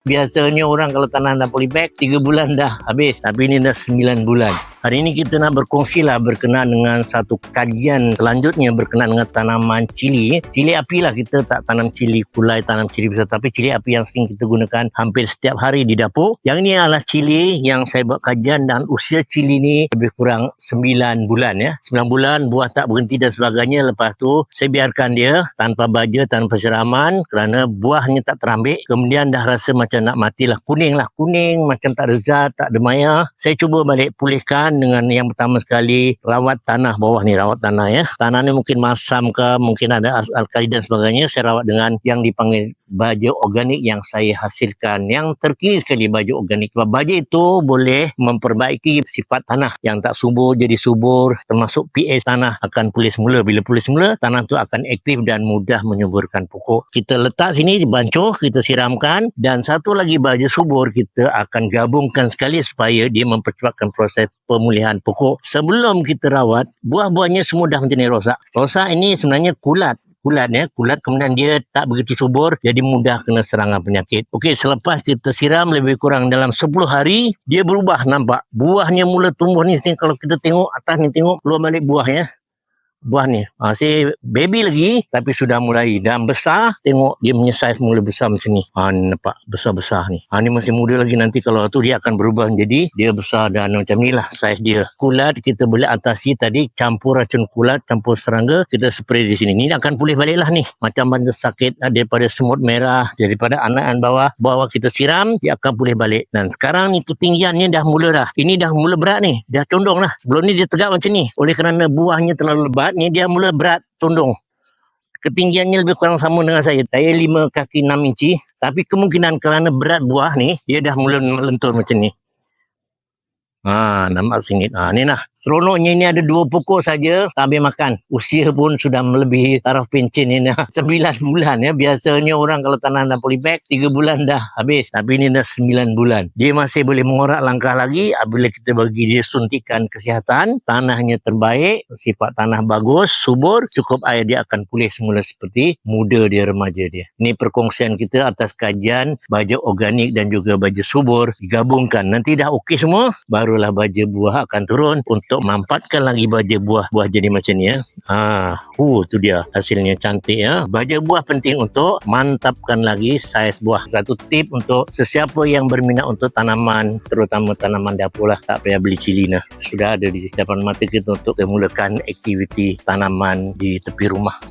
Biasanya orang kalau tanam dah polybag 3 bulan dah habis. Tapi ini dah 9 bulan. Hari ini kita nak berkongsi lah berkenaan dengan satu kajian selanjutnya berkenaan dengan tanaman cili. Cili api lah kita tak tanam cili kulai, tanam cili besar. Tapi cili api yang sering kita gunakan hampir setiap hari di dapur. Yang ini adalah cili yang saya buat kajian dan usia cili ni lebih kurang 9 bulan ya. 9 bulan buah tak berhenti dan sebagainya. Lepas tu saya biarkan dia tanpa baja, tanpa siraman kerana buahnya tak terambil. Kemudian dah rasa macam nak matilah. Kuning lah. Kuning macam tak ada zat, tak ada maya. Saya cuba balik pulihkan dengan yang pertama sekali rawat tanah bawah ni. Rawat tanah ya. Tanah ni mungkin masam ke, mungkin ada alkali dan sebagainya. Saya rawat dengan yang dipanggil baja organik yang saya hasilkan. Yang terkini sekali baja organik. Sebab baja itu boleh memperbaiki sifat tanah yang tak subur jadi subur. Termasuk pH tanah akan pulih semula. Bila pulih semula, tanah tu akan aktif dan mudah menyuburkan pokok. Kita letak sini bancuh, kita siramkan dan satu lagi baja subur kita akan gabungkan sekali supaya dia mempercepatkan proses pemulihan pokok. Sebelum kita rawat, buah-buahnya semua dah ni rosak. Rosak ini sebenarnya kulat kulat ya kulat kemudian dia tak begitu subur jadi mudah kena serangan penyakit. Okey selepas kita siram lebih kurang dalam 10 hari dia berubah nampak. Buahnya mula tumbuh ni kalau kita tengok atas ni tengok keluar balik buah ya buah ni. Masih baby lagi tapi sudah mulai dan besar tengok dia punya saiz mula besar macam ni. Ha ni nampak besar-besar ni. Ha ni masih muda lagi nanti kalau tu dia akan berubah menjadi dia besar dan macam ni lah saiz dia. Kulat kita boleh atasi tadi campur racun kulat campur serangga kita spray di sini. Ni akan pulih balik lah ni. Macam mana sakit ah, daripada semut merah daripada anakan bawah bawah kita siram dia akan pulih balik. Dan sekarang ni ketinggiannya dah mula dah. Ini dah mula berat ni. Dah condong lah. Sebelum ni dia tegak macam ni. Oleh kerana buahnya terlalu lebat ni dia mula berat condong ketinggiannya lebih kurang sama dengan saya. Saya 5 kaki 6 inci. Tapi kemungkinan kerana berat buah ni, dia dah mula melentur macam ni. Ha, nampak singit. Ha, ni lah. Seronoknya ini ada dua pokok saja tak habis makan. Usia pun sudah melebihi taraf pencen ini. Sembilan bulan ya. Biasanya orang kalau tanam dalam polybag, tiga bulan dah habis. Tapi ini dah sembilan bulan. Dia masih boleh mengorak langkah lagi apabila kita bagi dia suntikan kesihatan. Tanahnya terbaik, sifat tanah bagus, subur, cukup air dia akan pulih semula seperti muda dia, remaja dia. Ini perkongsian kita atas kajian baja organik dan juga baja subur digabungkan. Nanti dah okey semua, barulah baja buah akan turun untuk mampatkan lagi baja buah buah jadi macam ni ya. Ha, hu tu dia hasilnya cantik ya. Baja buah penting untuk mantapkan lagi saiz buah. Satu tip untuk sesiapa yang berminat untuk tanaman terutama tanaman dapur lah tak payah beli cili nah. Sudah ada di depan mata kita untuk memulakan aktiviti tanaman di tepi rumah.